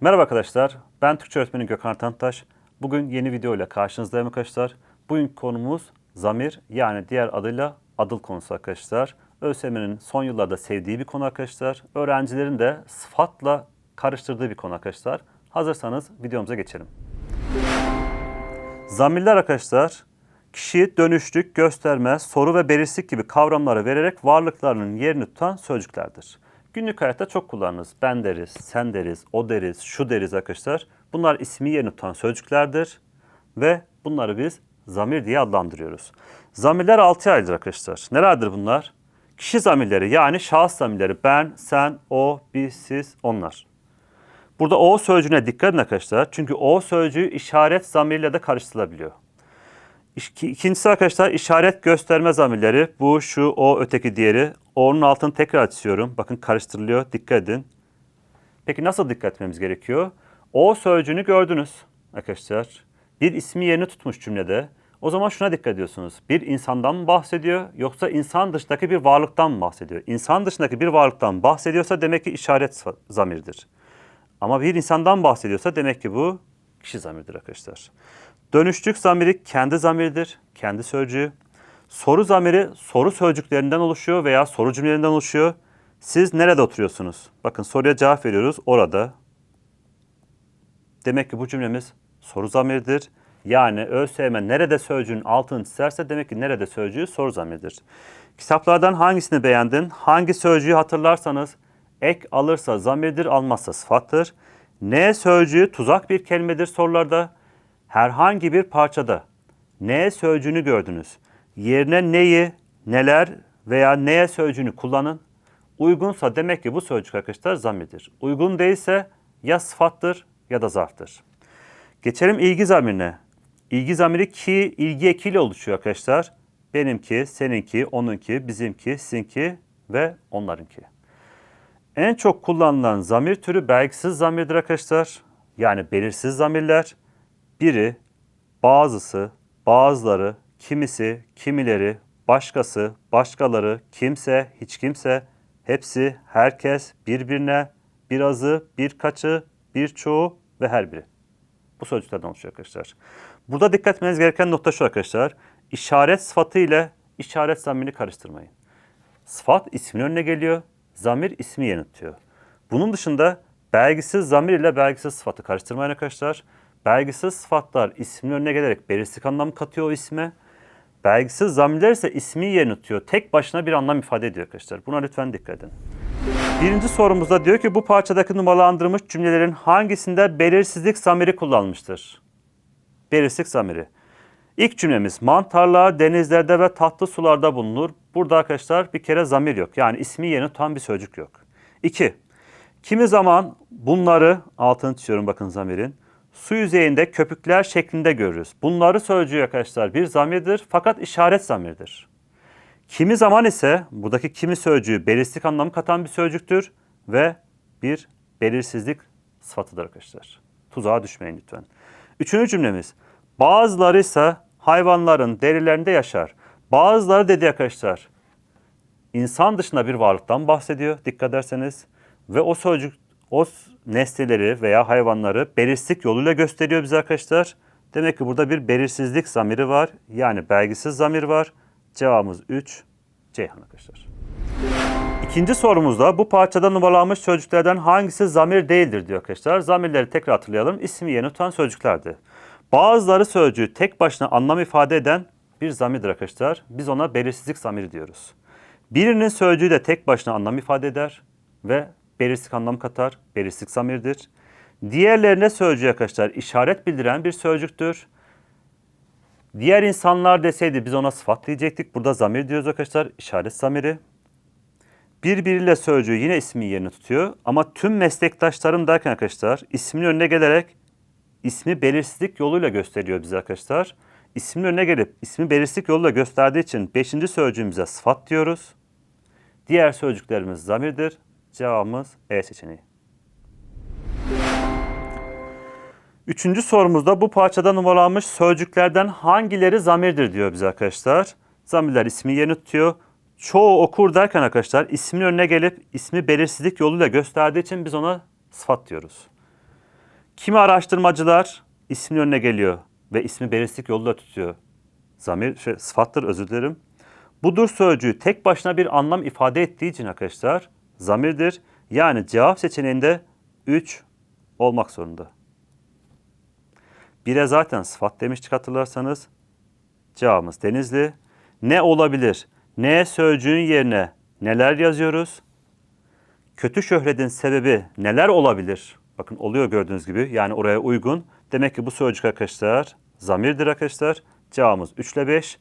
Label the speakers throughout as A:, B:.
A: Merhaba arkadaşlar, ben Türkçe öğretmeni Gökhan Tantaş. Bugün yeni video ile karşınızdayım arkadaşlar. Bugün konumuz zamir yani diğer adıyla adıl konusu arkadaşlar. ÖSYM'nin son yıllarda sevdiği bir konu arkadaşlar. Öğrencilerin de sıfatla karıştırdığı bir konu arkadaşlar. Hazırsanız videomuza geçelim. Zamirler arkadaşlar, kişi, dönüşlük, gösterme, soru ve belirsizlik gibi kavramları vererek varlıklarının yerini tutan sözcüklerdir. Günlük hayatta çok kullanırız. Ben deriz, sen deriz, o deriz, şu deriz arkadaşlar. Bunlar ismi yerini tutan sözcüklerdir ve bunları biz zamir diye adlandırıyoruz. Zamirler altı aydır arkadaşlar. Nelerdir bunlar? Kişi zamirleri yani şahıs zamirleri ben, sen, o, biz, siz, onlar. Burada o sözcüğüne dikkat edin arkadaşlar. Çünkü o sözcüğü işaret zamirle de karıştırılabiliyor. İki- İkincisi arkadaşlar işaret gösterme zamirleri. Bu, şu, o, öteki, diğeri. O'nun altını tekrar çiziyorum. Bakın karıştırılıyor. Dikkat edin. Peki nasıl dikkat etmemiz gerekiyor? O sözcüğünü gördünüz arkadaşlar. Bir ismi yerini tutmuş cümlede. O zaman şuna dikkat ediyorsunuz. Bir insandan mı bahsediyor yoksa insan dışındaki bir varlıktan mı bahsediyor? İnsan dışındaki bir varlıktan bahsediyorsa demek ki işaret zamirdir. Ama bir insandan bahsediyorsa demek ki bu kişi zamirdir arkadaşlar. Dönüştük zamiri kendi zamiridir, kendi sözcüğü. Soru zamiri soru sözcüklerinden oluşuyor veya soru cümlelerinden oluşuyor. Siz nerede oturuyorsunuz? Bakın soruya cevap veriyoruz orada. Demek ki bu cümlemiz soru zamiridir. Yani ÖSYM nerede sözcüğün altını çizerse demek ki nerede sözcüğü soru zamiridir. Kitaplardan hangisini beğendin? Hangi sözcüğü hatırlarsanız ek alırsa zamirdir, almazsa sıfattır. Ne sözcüğü tuzak bir kelimedir sorularda. Herhangi bir parçada ne sözcüğünü gördünüz. Yerine neyi, neler veya neye sözcüğünü kullanın. Uygunsa demek ki bu sözcük arkadaşlar zamirdir. Uygun değilse ya sıfattır ya da zarftır. Geçelim ilgi zamirine. İlgi zamiri ki ilgi ekiyle oluşuyor arkadaşlar. Benimki, seninki, onunki, bizimki, sizinki ve onlarınki. En çok kullanılan zamir türü belgisiz zamirdir arkadaşlar. Yani belirsiz zamirler. Biri, bazısı, bazıları, kimisi, kimileri, başkası, başkaları, kimse, hiç kimse, hepsi, herkes, birbirine, birazı, birkaçı, birçoğu ve her biri. Bu sözcüklerden oluşuyor arkadaşlar. Burada dikkat etmeniz gereken nokta şu arkadaşlar. İşaret sıfatı ile işaret zamirini karıştırmayın. Sıfat ismin önüne geliyor, zamir ismi tutuyor. Bunun dışında belgisiz zamir ile belgisiz sıfatı karıştırmayın arkadaşlar. Belgisiz sıfatlar ismin önüne gelerek belirsizlik anlam katıyor o isme. Belgisiz zamirler ise ismi tutuyor. Tek başına bir anlam ifade ediyor arkadaşlar. Buna lütfen dikkat edin. Birinci sorumuzda diyor ki bu parçadaki numaralandırılmış cümlelerin hangisinde belirsizlik zamiri kullanmıştır? Belirsizlik zamiri. İlk cümlemiz mantarlar denizlerde ve tatlı sularda bulunur. Burada arkadaşlar bir kere zamir yok. Yani ismi yerini tutan bir sözcük yok. İki, kimi zaman bunları, altını çiziyorum bakın zamirin, su yüzeyinde köpükler şeklinde görürüz. Bunları sözcüğü arkadaşlar bir zamirdir fakat işaret zamirdir. Kimi zaman ise buradaki kimi sözcüğü belirsizlik anlamı katan bir sözcüktür ve bir belirsizlik sıfatıdır arkadaşlar. Tuzağa düşmeyin lütfen. Üçüncü cümlemiz. Bazıları ise hayvanların derilerinde yaşar. Bazıları dedi arkadaşlar. insan dışında bir varlıktan bahsediyor dikkat ederseniz. Ve o sözcük, o nesneleri veya hayvanları belirsizlik yoluyla gösteriyor bize arkadaşlar. Demek ki burada bir belirsizlik zamiri var. Yani belgisiz zamir var. Cevabımız 3. Ceyhan arkadaşlar. İkinci sorumuzda bu parçada numaralanmış sözcüklerden hangisi zamir değildir diyor arkadaşlar. Zamirleri tekrar hatırlayalım. İsmi yerini tutan sözcüklerdi. Bazıları sözcüğü tek başına anlam ifade eden bir zamirdir arkadaşlar. Biz ona belirsizlik zamiri diyoruz. Birinin sözcüğü de tek başına anlam ifade eder ve belirsizlik anlam katar. Belirsizlik zamirdir. Diğerlerine sözcüğü arkadaşlar işaret bildiren bir sözcüktür. Diğer insanlar deseydi biz ona sıfat diyecektik. Burada zamir diyoruz arkadaşlar. işaret zamiri. Birbiriyle sözcüğü yine ismin yerini tutuyor. Ama tüm meslektaşlarım derken arkadaşlar ismin önüne gelerek ismi belirsizlik yoluyla gösteriyor bize arkadaşlar. İsmin önüne gelip ismi belirsizlik yoluyla gösterdiği için beşinci sözcüğümüze sıfat diyoruz. Diğer sözcüklerimiz zamirdir. Cevabımız E seçeneği. Üçüncü sorumuzda bu parçada numaralanmış sözcüklerden hangileri zamirdir diyor bize arkadaşlar. Zamirler ismi yerini tutuyor. Çoğu okur derken arkadaşlar ismin önüne gelip ismi belirsizlik yoluyla gösterdiği için biz ona sıfat diyoruz. Kimi araştırmacılar ismin önüne geliyor ve ismi belirsizlik yoluyla tutuyor. Zamir, şey, sıfattır özür dilerim. Budur sözcüğü tek başına bir anlam ifade ettiği için arkadaşlar zamirdir. Yani cevap seçeneğinde 3 olmak zorunda. Bire zaten sıfat demiştik hatırlarsanız. Cevabımız Denizli. Ne olabilir? Ne sözcüğün yerine neler yazıyoruz? Kötü şöhretin sebebi neler olabilir? Bakın oluyor gördüğünüz gibi. Yani oraya uygun. Demek ki bu sözcük arkadaşlar zamirdir arkadaşlar. Cevabımız 3 ile 5.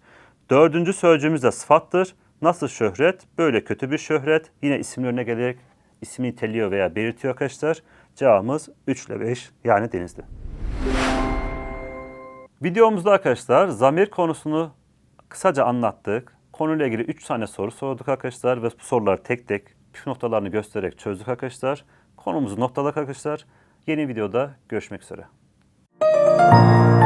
A: Dördüncü sözcüğümüz de sıfattır. Nasıl şöhret? Böyle kötü bir şöhret. Yine isimin önüne gelerek ismi niteliyor veya belirtiyor arkadaşlar. Cevabımız 3 ile 5 yani denizli. Videomuzda arkadaşlar zamir konusunu kısaca anlattık. Konuyla ilgili 3 tane soru sorduk arkadaşlar ve bu soruları tek tek püf noktalarını göstererek çözdük arkadaşlar. Konumuzu noktaladık arkadaşlar. Yeni videoda görüşmek üzere. Música